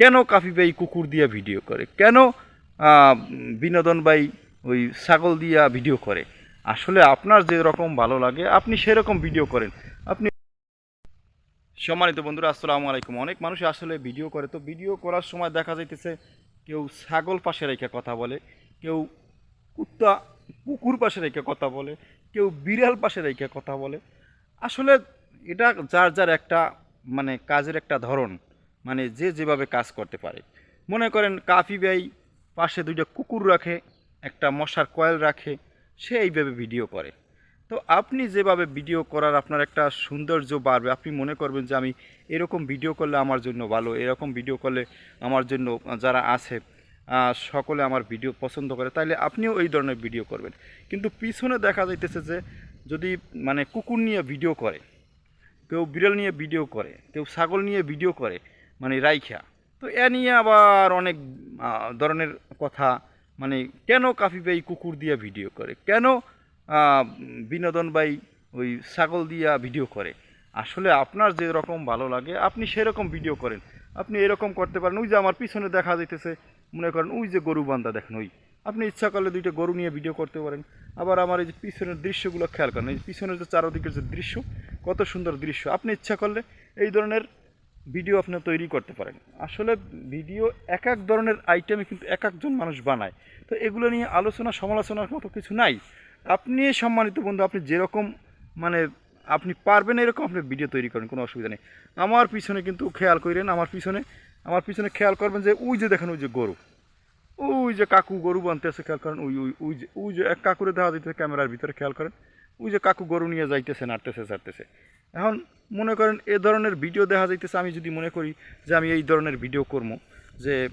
কেন কাফি ভাই কুকুর দিয়া ভিডিও করে? কেন বিনোদন ভাই ওই ছাগল দিয়া ভিডিও করে? আসলে আপনার যে রকম ভালো লাগে, আপনি সেরকম ভিডিও করেন। আপনি সম্মানিত বন্ধুরা, আসসালামু আলাইকুম। অনেক মানুষ আসলে ভিডিও করে। তো ভিডিও করার সময় দেখা যাইতেছে, কেউ ছাগল পাশে রেখে কথা বলে, কেউ কুত্তা কুকুর পাশে রেখে কথা বলে, কেউ বিড়াল পাশে রেখে কথা বলে। আসলে এটা যার যার একটা মানে কাজের একটা ধরন। মানে যে যেভাবে কাজ করতে পারে। মনে করেন কাফি ভাই পাশে দুইটা কুকুর রাখে, একটা মশার কয়েল রাখে, সে এইভাবে ভিডিও করে। তো আপনি যেভাবে ভিডিও করার আপনার একটা সৌন্দর্য বাড়বে, আপনি মনে করবেন যে আমি এরকম ভিডিও করলে আমার জন্য ভালো, এরকম ভিডিও করলে আমার জন্য যারা আছে সকলে আমার ভিডিও পছন্দ করে, তাইলে আপনিও এই ধরনের ভিডিও করবেন। কিন্তু পিছনে দেখা যাইতেছে যে যদি মানে কুকুর নিয়ে ভিডিও করে, কেউ বিড়াল নিয়ে ভিডিও করে, কেউ ছাগল নিয়ে ভিডিও করে মানে রাইখা। তো এ নিয়ে আবার অনেক ধরনের কথা মানে কেন কাফি ভাই কুকুর দিয়ে ভিডিও করে? কেন বিনোদন ভাই ওই ছাগল দিয়া ভিডিও করে? আসলে আপনার যে রকম ভালো লাগে, আপনি সেরকম ভিডিও করেন। আপনি এরকম করতে পারেন। ওই যে আমার পিছনে দেখা যাইতেছে, মনে করেন ওই যে গরু বান্ধা দেখেন ওই। আপনি ইচ্ছা করলে দুইটা গরু নিয়ে ভিডিও করতে পারেন। আবার আমার এই যে পিছনের দৃশ্যগুলো খেয়াল করেন, এই পিছনের যে চারোদিকের যে দৃশ্য, কত সুন্দর দৃশ্য। আপনি ইচ্ছা করলে এই ধরনের ভিডিও আপনি তৈরি করতে পারেন। আসলে ভিডিও এক এক ধরনের আইটেমে কিন্তু এক একজন মানুষ বানায়। তো এগুলো নিয়ে আলোচনা, সমালোচনার মতো কিছু নাই। আপনি সম্মানিত বন্ধু, আপনি যেরকম মানে আপনি পারবেন এরকম আপনি ভিডিও তৈরি করেন, কোনো অসুবিধা নেই। আমার পিছনে কিন্তু খেয়াল করেন আমার পিছনে আমার পিছনে খেয়াল করবেন যে ওই যে দেখেন ওই যে গরু। ওই যে কাকু গরু বানতে আছে, খেয়াল করেন, ওই ওই ওই যে ওই যে এক কাকুরে দেখা দিতেছে ক্যামেরার ভিতরে, খেয়াল করেন। ওই যে কাকু গরু নিয়ে যাইতেছে, নাড়তেছে, ছাড়তেছে। এখন মনে করেন এ ধরনের ভিডিও দেখা যাইতেছে, আমি যদি মনে করি যে আমি এই ধরনের ভিডিও করব, যে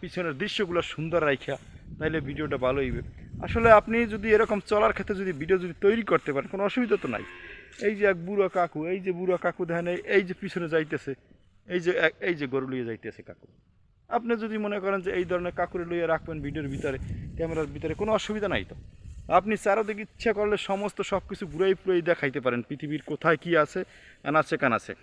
পিছনের দৃশ্যগুলো সুন্দর রাইখা তাহলে ভিডিওটা ভালো হইবে। আসলে আপনি যদি এরকম চলার ক্ষেত্রে যদি ভিডিও যদি তৈরি করতে পারেন, কোনো অসুবিধা তো নাই। এই যে এক বুড়ো কাকু, এই যে বুড়ো কাকু দেখেন, এই- এই যে পিছনে যাইতেছে, এই যে এই যে গরু লিয়ে যাইতেছে কাকু। আপনি যদি মনে করেন যে এই ধরনের কাকুরে লইয়ে রাখবেন ভিডিওর ভিতরে ক্যামেরার ভিতরে, কোনো অসুবিধা নাই তো। আপনি চারোদিকে ইচ্ছা করলে সমস্ত সব কিছু ঘুরাই পুরাই দেখাইতে পারেন, পৃথিবীর কোথায় কি আছে আনাচে কানাচে